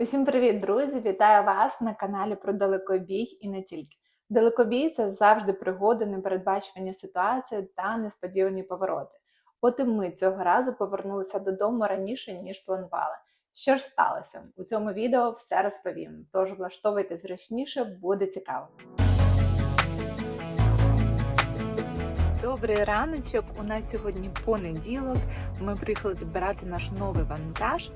Усім привіт, друзі! Вітаю вас на каналі про далекобіг і не тільки. Далекобій це завжди пригоди, непередбачувані ситуації та несподівані повороти. От і ми цього разу повернулися додому раніше, ніж планували. Що ж сталося? У цьому відео все розповім. Тож влаштовуйте зручніше, буде цікаво. Добрий раночок. У нас сьогодні понеділок. Ми приїхали відбирати наш новий вантаж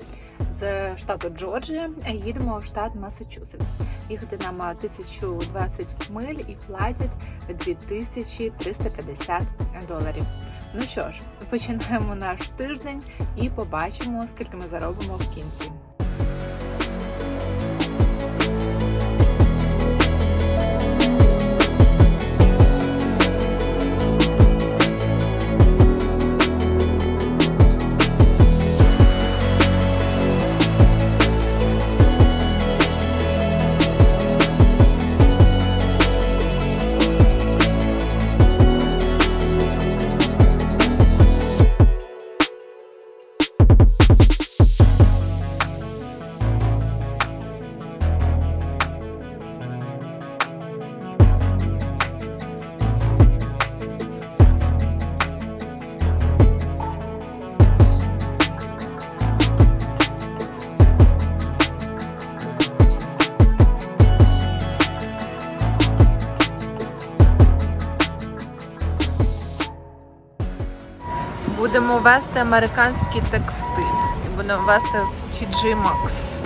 з штату Джорджія. Їдемо в штат Масачусетс. Їхати нам 1020 миль і платять 2350 доларів. Ну що ж, починаємо наш тиждень і побачимо, скільки ми заробимо в кінці. Вести американський текстиль. І будемо вести в TG Maxx.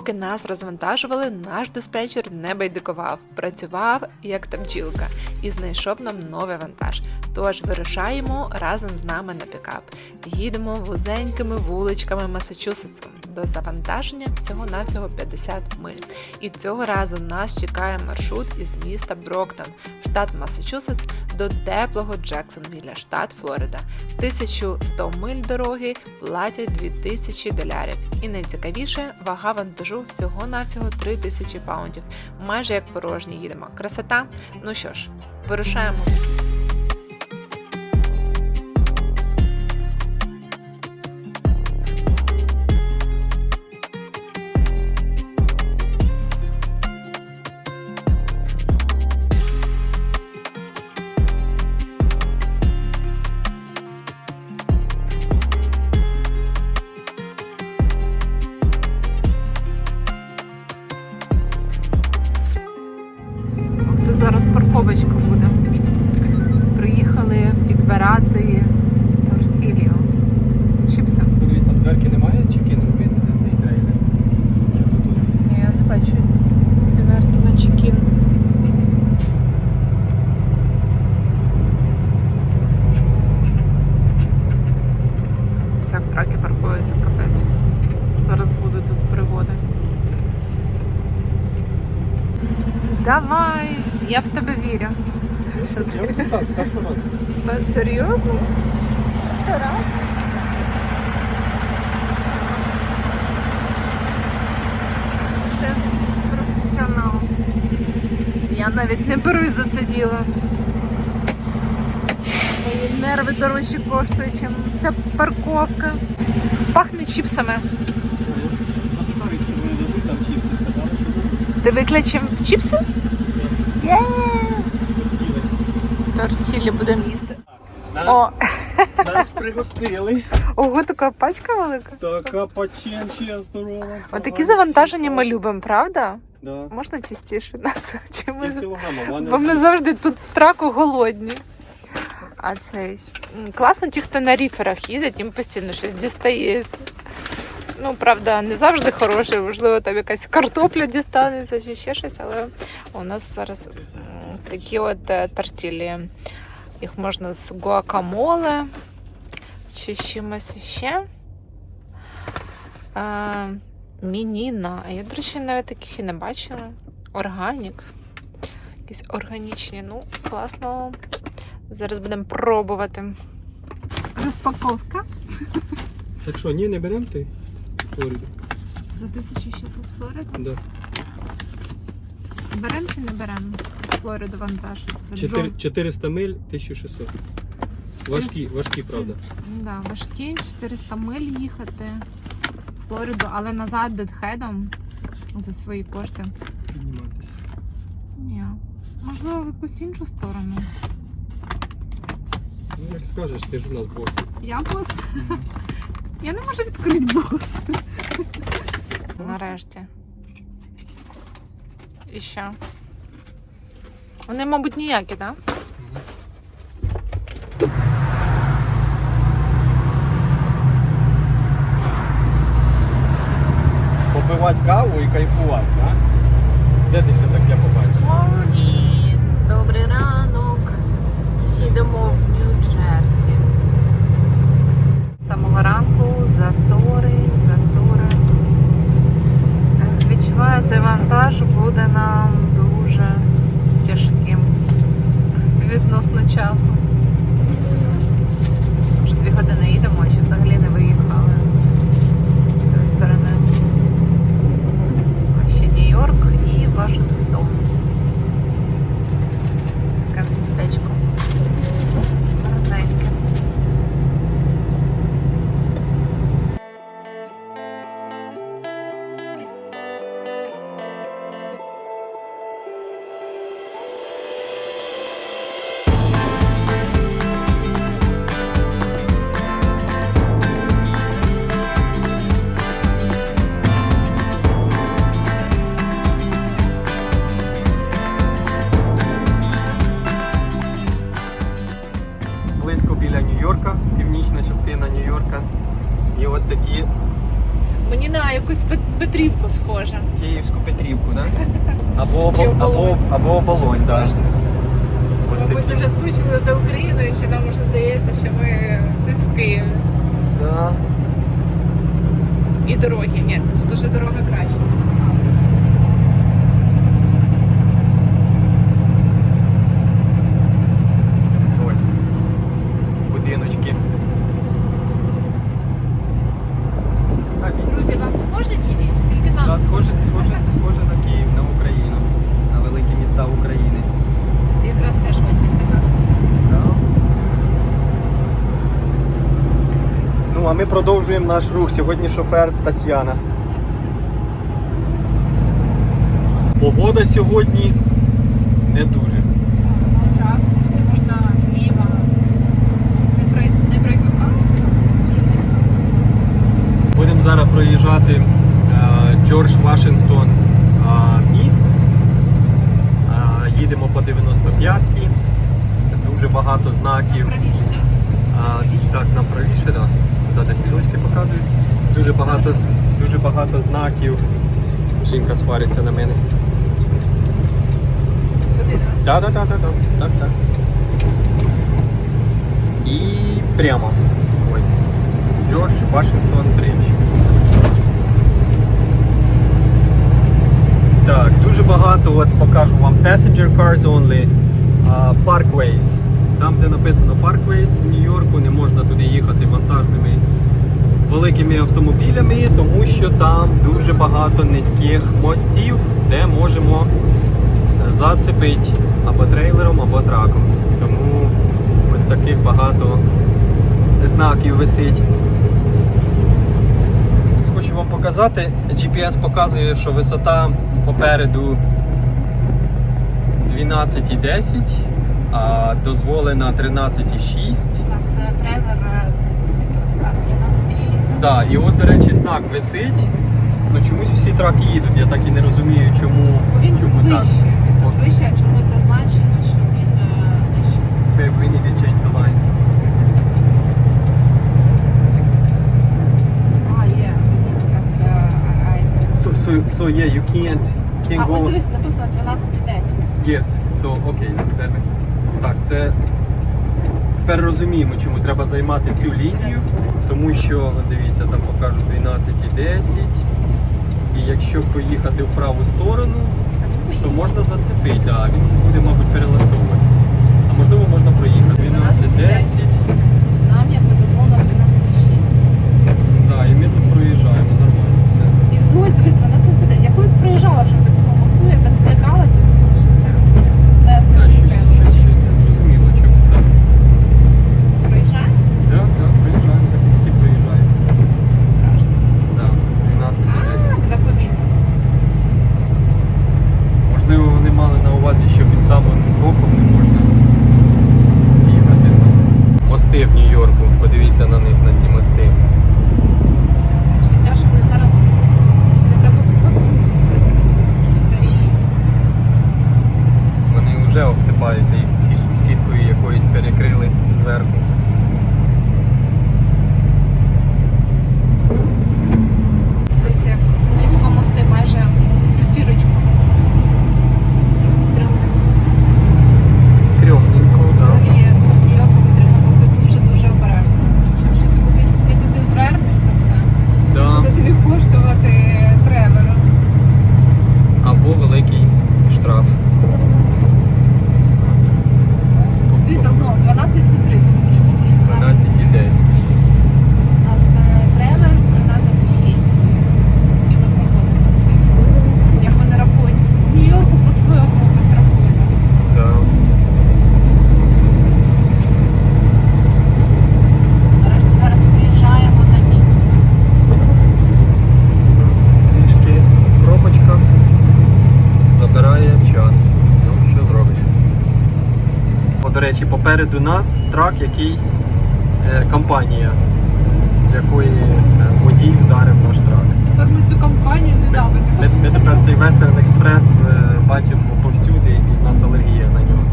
Поки нас розвантажували, наш диспетчер не байдикував, працював як та і знайшов нам новий вантаж. Тож вирушаємо разом з нами на пікап. Їдемо вузенькими вуличками Масачусетсу. До завантаження всього-навсього 50 миль. І цього разу нас чекає маршрут із міста Броктон, штат Масачусетс, до теплого Джексонвілля, штат Флорида. 1100 миль дороги платять 2000 долярів. І найцікавіше, вага вантажу всього-навсього 3000 паундів. Майже як порожні їдемо. Красота? Ну що ж, вирушаємо. Давай, я в тебе вірю. Що Я вже з першого разу. Спе- Серйозно? Перший раз. Ти професіонал. Я навіть не берусь за це діло. Мої нерви дорожче коштують, ніж ця парковка. Пахне чіпсами. Запитають, чи вони дадуть там чіпси, сказали, Ти виключив чіпси? Є! хотіли. Тортілі будемо їсти. Нас, О, нас пригостили. ого, така пачка велика. Така паченчія здорова. Отакі завантаження ми любимо, правда? Да. Можна частіше нас? Чи ми... Бо ми завжди тут в траку голодні. А цей класно ті, хто на ріферах їздять, їм постійно щось дістається. Ну, правда, не завжди хороше, можливо, там якась картопля дістанеться чи ще щось, але у нас зараз такі от е, тортілі. Їх можна з гуакамоле чи чимось ще. Е, мініна. А Я, до речі, навіть таких і не бачила. Органік. Якісь органічні. Ну, класно. Зараз будемо пробувати. Розпаковка Так що, ні, не беремо ти? Флориду? за 1600 Флориду. Да. Беремо чи не беремо? Флориду вантаж з Чотири- 400 миль, 1600. Важкі, важкі, правда. Да, важкі 400 миль їхати в Флориду, але назад дедхедом за свої кошти. Підніматися. Ні. Можливо, в якусь іншу сторону. Ну, як скажеш, ти ж у нас бос. Я бос. Я не можу відкрити бос. Нарешті. І що? Вони, мабуть, ніякі, так? Попивати каву і кайфувати, так? Де ти ще таке побачиш? Morning! Добрий ранок. Їдемо в затори, затори. Відчуваю, цей вантаж буде нам дуже тяжким відносно часу. Або, оболонь. так. Мабуть, такі. дуже скучили за Україною, що нам вже здається, що ми десь в Києві. Да. І дороги. Ні, тут уже дорога краще. Ось. Будиночки. А, дійсно. Друзі, вам схоже чи ні? Чи тільки нам? Да, схоже, схоже, схоже на Київ, на Україну, на великі міста України. Якраз теж осінь така. Ну, а ми продовжуємо наш рух. Сьогодні шофер Тетяна. Погода сьогодні не дуже. Так, смішно можна зліва. Не пройду, не пройду, а дуже низько. Будемо зараз проїжджати е, Джордж Вашингтон е, міст. Е, їдемо по 95-ки. Дуже багато знаків. Правіше, так? А, так, нам правіше, да. Туди де стрілочки показують. Дуже багато, дуже багато знаків. Жінка свариться на мене. Сюди, так? Так, так, так, так, так. І прямо. Ось. Джордж Вашингтон Бридж. Так, дуже багато, от покажу вам passenger cars only, а, parkways. Там, де написано parkways в Нью-Йорку, не можна туди їхати вантажними великими автомобілями, тому що там дуже багато низьких мостів, де можемо зацепити або трейлером, або траком. Тому ось таких багато знаків висить. Хочу вам показати, GPS показує, що висота попереду 12,10, а дозволена 13,6. У нас е, трейлер е, скільки висота? 13,6. Так, і от, до речі, знак висить. Ну чомусь всі траки їдуть, я так і не розумію, чому. Бо він тут чому так. вищий. Він тут вищий, а чомусь зазначено, що він е, нижчий. Babe, we need to change the line. А, є. Якась. So, so, so yeah, you can't, can't А, ось дивись, написано 12,10. Yes, so, тепер ми- Так, це тепер розуміємо, чому треба займати цю лінію, тому що дивіться, там покажуть 12,10. І якщо поїхати в праву сторону, то можна зацепити, да, він буде, мабуть, перелаштовуватися. А можливо можна проїхати. Попереду нас трак, який е, компанія, з якої е, водій вдарив наш трак. Тепер ми цю компанію ненавидимо. Ми, ми тепер цей Western Express е, бачимо повсюди і в нас алергія на нього.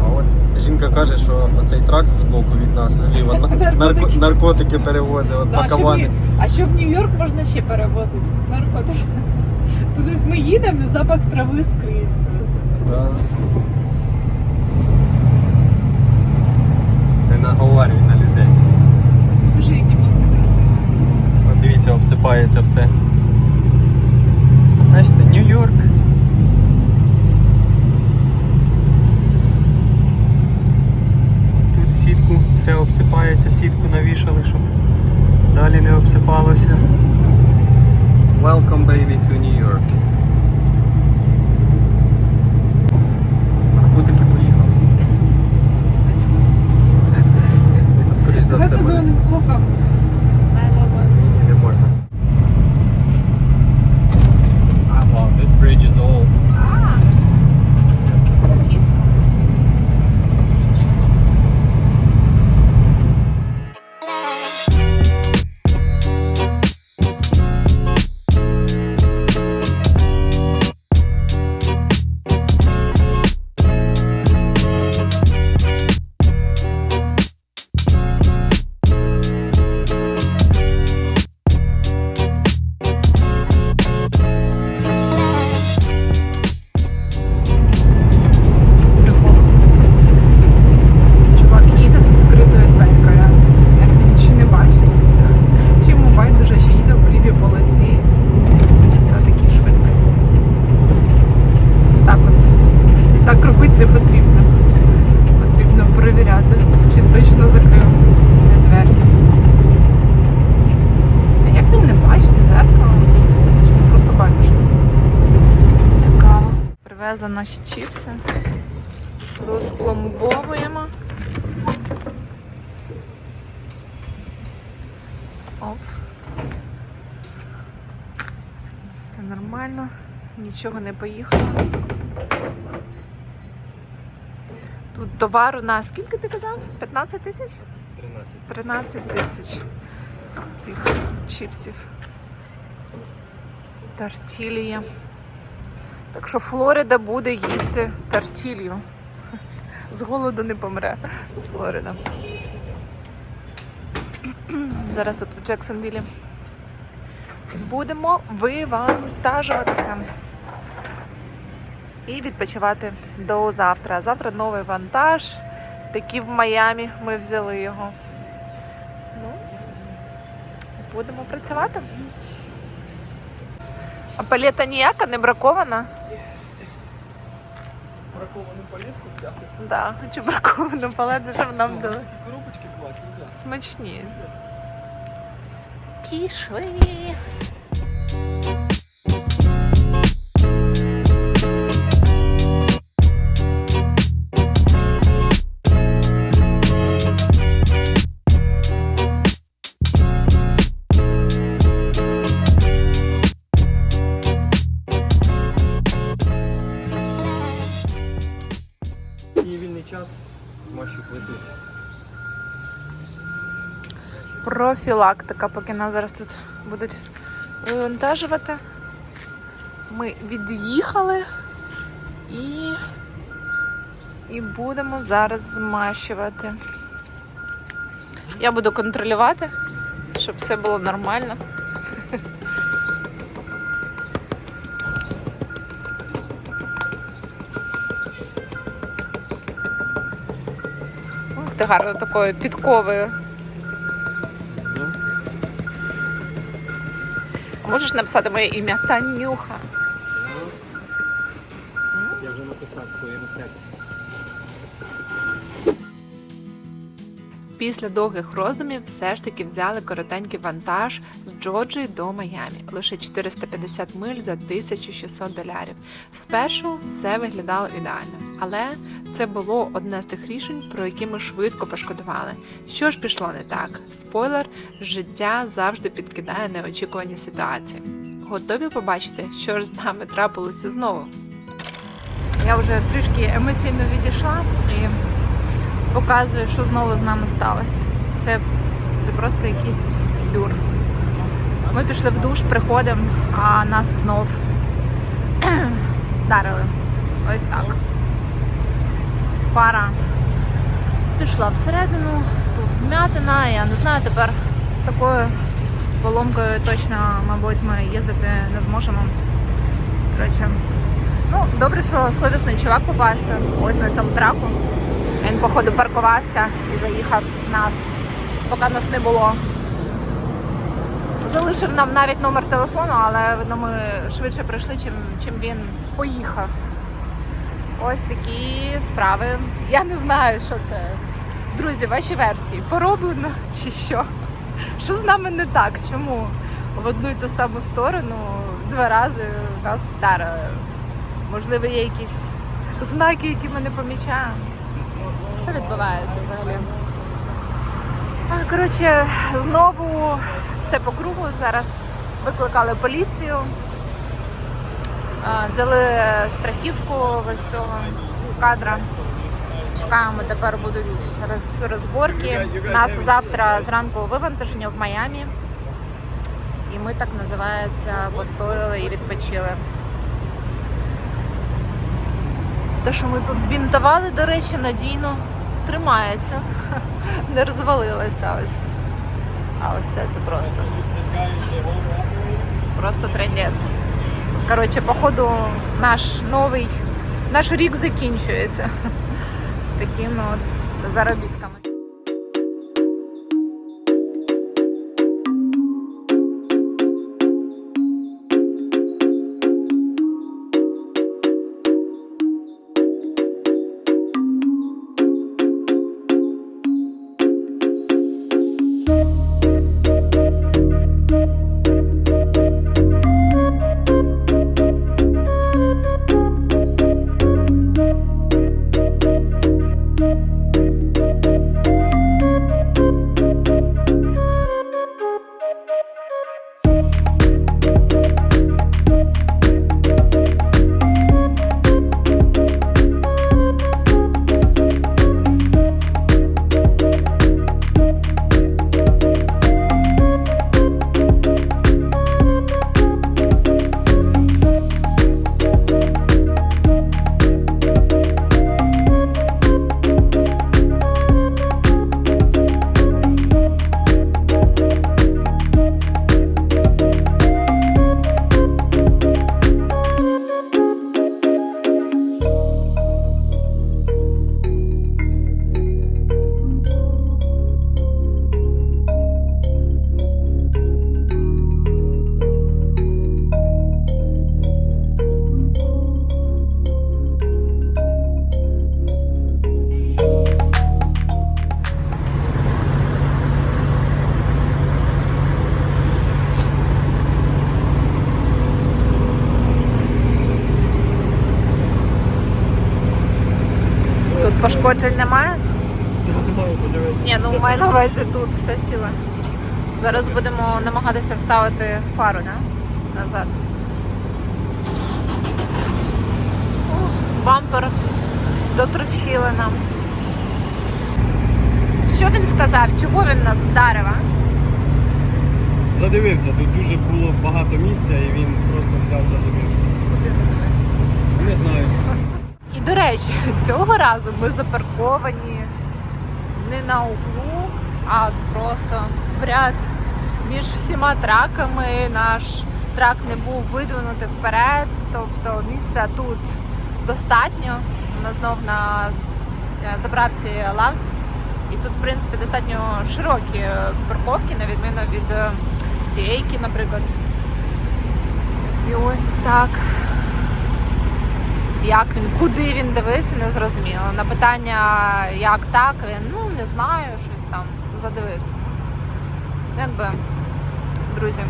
А от жінка каже, що оцей трак з боку від нас зліва на- нарко- Наркотики. наркотики перевозить, от Да, а, що в. Нью- а що в Нью-Йорк можна ще перевозити? Наркотики. Туди ми їдемо і запах трави скрізь просто. Да. Не на людей. Боже, які мости красиві. От дивіться, обсипається все. Бачите, Нью-Йорк. Тут сітку, все обсипається, сітку навішали, щоб далі не обсипалося. Welcome baby to New York. З наркотики поїхали. Це скоріш за не потрібно. Потрібно перевіряти, чи точно закрив дверки. А як він не бачить зеркало? Чи просто байдуже? Цікаво. Привезли наші чіпси, розпломбовуємо. Оп. Все нормально, нічого не поїхало. Товар у нас скільки ти казав? 15 тисяч? 13. 13 тисяч цих чіпсів. Тортілія. Так що Флорида буде їсти тортілью. З голоду не помре Флорида. Зараз тут в Джексонвілі. Будемо вивантажуватися. І відпочивати до завтра. Завтра новий вантаж. Такий в Майамі ми взяли його. Ну, будемо працювати. А палета ніяка не бракована? Браковану палетку взяти. Да, хочу браковану палету, щоб нам дали. Такі коробочки класні, так. Смачні. Пішли. Профілактика, поки нас зараз тут будуть вивантажувати. Ми від'їхали і, і будемо зараз змащувати. Я буду контролювати, щоб все було нормально. Гарно такою підковою. Можеш написати моє ім'я Танюха. Я вже написав своєму серці. Після довгих роздумів все ж таки взяли коротенький вантаж з Джорджії до Майамі. Лише 450 миль за 1600 долярів. Спершу все виглядало ідеально, але це було одне з тих рішень, про які ми швидко пошкодували. Що ж пішло не так? Спойлер, життя завжди підкидає неочікувані ситуації. Готові побачити, що ж з нами трапилося знову? Я вже трішки емоційно відійшла і показую, що знову з нами сталося. Це, це просто якийсь сюр. Ми пішли в душ, приходимо, а нас знов вдарили. Ось так. Фара пішла всередину, тут вмятина, я не знаю, тепер з такою поломкою точно, мабуть, ми їздити не зможемо. Коротше, ну, добре, що совісний чувак попався ось на цьому траку. Він, походу, паркувався і заїхав в нас, поки нас не було. Залишив нам навіть номер телефону, але видно, ми швидше прийшли, чим, чим він поїхав. Ось такі справи. Я не знаю, що це. Друзі, ваші версії. Пороблено чи що? Що з нами не так? Чому в одну і ту саму сторону два рази нас вдарили? Можливо, є якісь знаки, які ми не помічаємо. Що відбувається взагалі? Коротше, знову все по кругу. Зараз викликали поліцію, взяли страхівку ось цього кадра. Чекаємо, тепер будуть роз- розборки. Нас завтра зранку вивантаження в Майамі. І ми так називається постояли і відпочили. Те, що ми тут бінтували, до речі, надійно тримається. Не розвалилося ось. А ось це, це просто. Просто трендець. Коротше, походу, наш новий, наш рік закінчується з такими от заробітками. Подивитися. Ні, ну маю на увазі тут все ціле. Зараз будемо намагатися вставити фару, да? Назад. О, бампер дотрощили нам. Що він сказав? Чого він нас вдарив? а? Задивився, тут дуже було багато місця і він просто взяв, задивився. Куди задивився? Не знаю. І до речі, цього разу ми запарковані не на углу, а просто в ряд між всіма траками. Наш трак не був видвинутий вперед, тобто місця тут достатньо. Ми знов на е, заправці Лавс. І тут, в принципі, достатньо широкі е, парковки, на відміну від е, тієї, наприклад. І ось так як він, куди він дивився, не зрозуміло. На питання, як так, він ну не знаю, щось там задивився. Якби, друзі.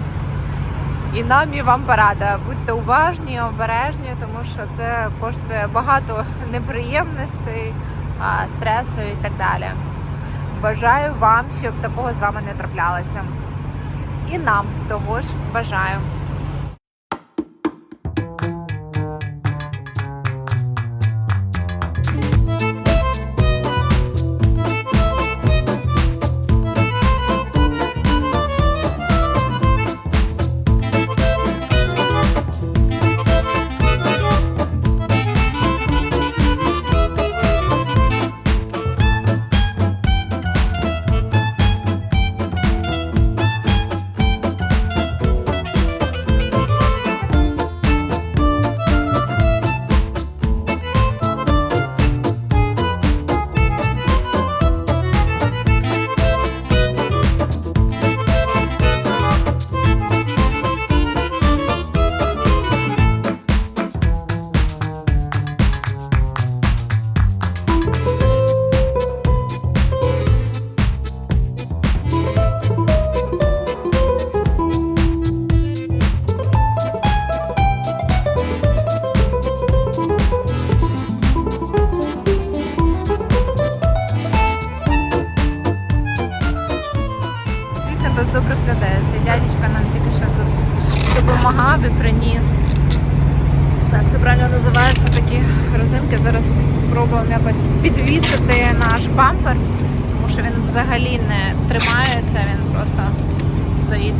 І нам і вам порада. Будьте уважні, обережні, тому що це коштує багато неприємностей, стресу і так далі. Бажаю вам, щоб такого з вами не траплялося. І нам того ж бажаю.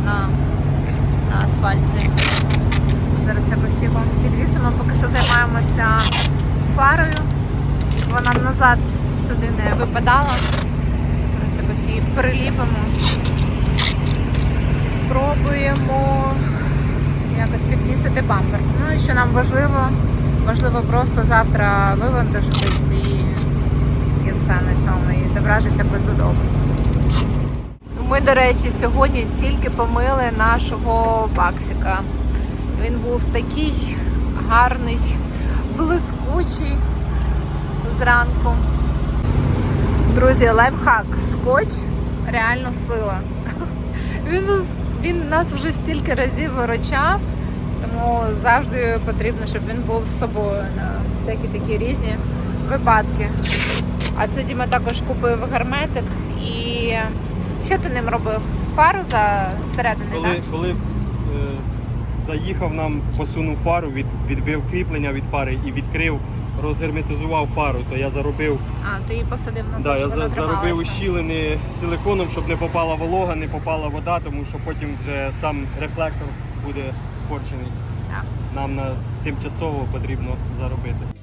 На, на асфальті. Зараз якось його підвісимо, поки що займаємося фарою, вона назад сюди не випадала. Зараз якось її приліпимо. Спробуємо якось підвісити бампер. Ну і що нам важливо, важливо просто завтра вивантажитись і, і все на цьому, і добратися без додому. Ми, до речі, сьогодні тільки помили нашого баксика. Він був такий гарний, блискучий зранку. Друзі, лайфхак. Скотч реально сила. Він, він нас вже стільки разів виручав, тому завжди потрібно, щоб він був з собою на всякі такі різні випадки. А це Діма також купив герметик і що ти ним робив? Фару за середини, Коли, так? коли е, заїхав нам, посунув фару, від, відбив кріплення від фари і відкрив, розгерметизував фару, то я заробив, А, ти її посадив назад, да, я за, заробив ущілини силиконом, щоб не попала волога, не попала вода, тому що потім вже сам рефлектор буде спорчений. Так. Нам на тимчасово потрібно заробити.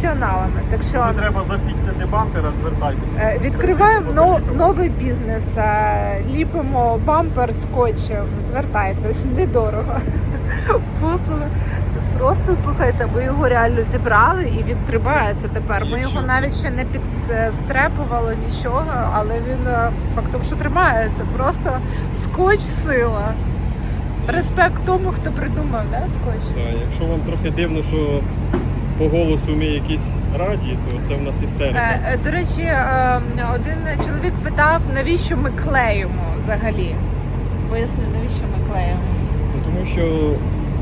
Професіоналами. Так що Коли треба зафіксити бампера, звертайтесь. Е, Відкриваємо но- новий бізнес. е, Ліпимо бампер скотчем. Звертайтесь, недорого. Послуги. Просто слухайте, ми його реально зібрали і він тримається тепер. Ми Якщо- його навіть ще не підстрепували нічого, але він е, фактом, що тримається. Просто скотч сила. Респект тому, хто придумав, да, скотч? Так, якщо вам трохи дивно, що по голосу ми якісь раді, то це в нас істерика. Е, е, До речі, е, один чоловік питав, навіщо ми клеїмо взагалі. Поясни, навіщо ми клеїмо. Ну, Тому що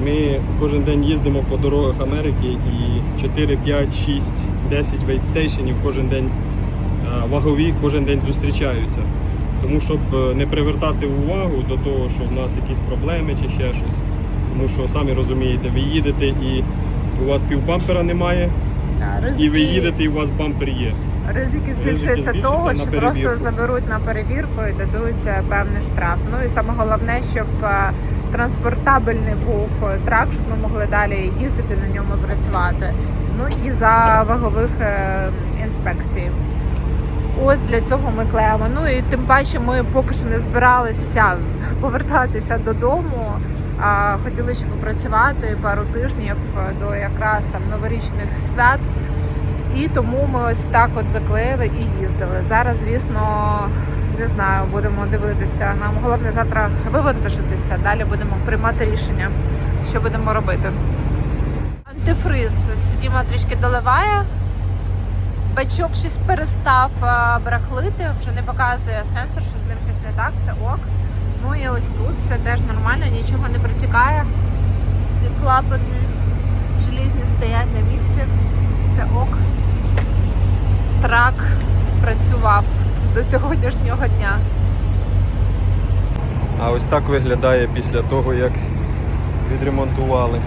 ми кожен день їздимо по дорогах Америки і 4, 5, 6, 10 вейстейшенів кожен день е, вагові кожен день зустрічаються. Тому щоб не привертати увагу до того, що в нас якісь проблеми чи ще щось. Тому що самі розумієте, ви їдете і у вас півбампера немає, Да, і ви їдете, і у вас бампер є. Ризики збільшуються того, що просто заберуть на перевірку і дадуть е, певний штраф. Ну і саме головне, щоб е, транспортабельний був е, трак, щоб ми могли далі їздити на ньому працювати. Ну і за вагових інспекцій. Ось для цього ми клеїмо. Ну і тим паче ми поки що не збиралися повертатися додому. Хотіли ще попрацювати пару тижнів до якраз там новорічних свят. І тому ми ось так от заклеїли і їздили. Зараз, звісно, не знаю, будемо дивитися. Нам головне завтра вивантажитися. Далі будемо приймати рішення, що будемо робити. Антифриз Діма трішки доливає. Бачок щось перестав е, брахлити, вже не показує сенсор, що з ним щось не так, все ок. Ну і ось тут все теж нормально, нічого не протікає. Ці клапани желізні стоять на місці, все ок. Трак працював до сьогоднішнього дня. А ось так виглядає після того, як відремонтували.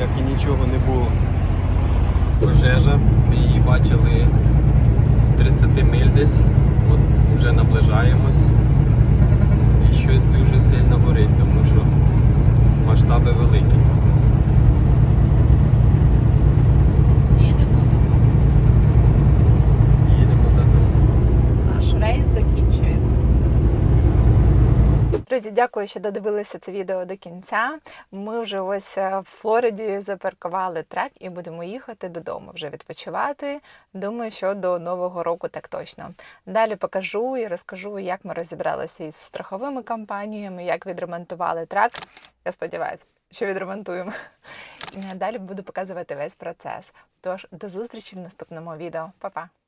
Як і нічого не було. Пожежа. Ми її бачили з 30 миль десь. От вже наближаємось. Щось дуже сильно горить, тому що масштаби великі. Їдемо Їдемо додому. Наш рейс закінчується. Друзі, дякую, що додивилися це відео до кінця. Ми вже ось е, в Флориді запаркували трек і будемо їхати додому вже відпочивати. Думаю, що до нового року так точно. Далі покажу і розкажу, як ми розібралися із страховими компаніями, як відремонтували трек. Я сподіваюся, що відремонтуємо. І далі буду показувати весь процес. Тож до зустрічі в наступному відео. Па-па!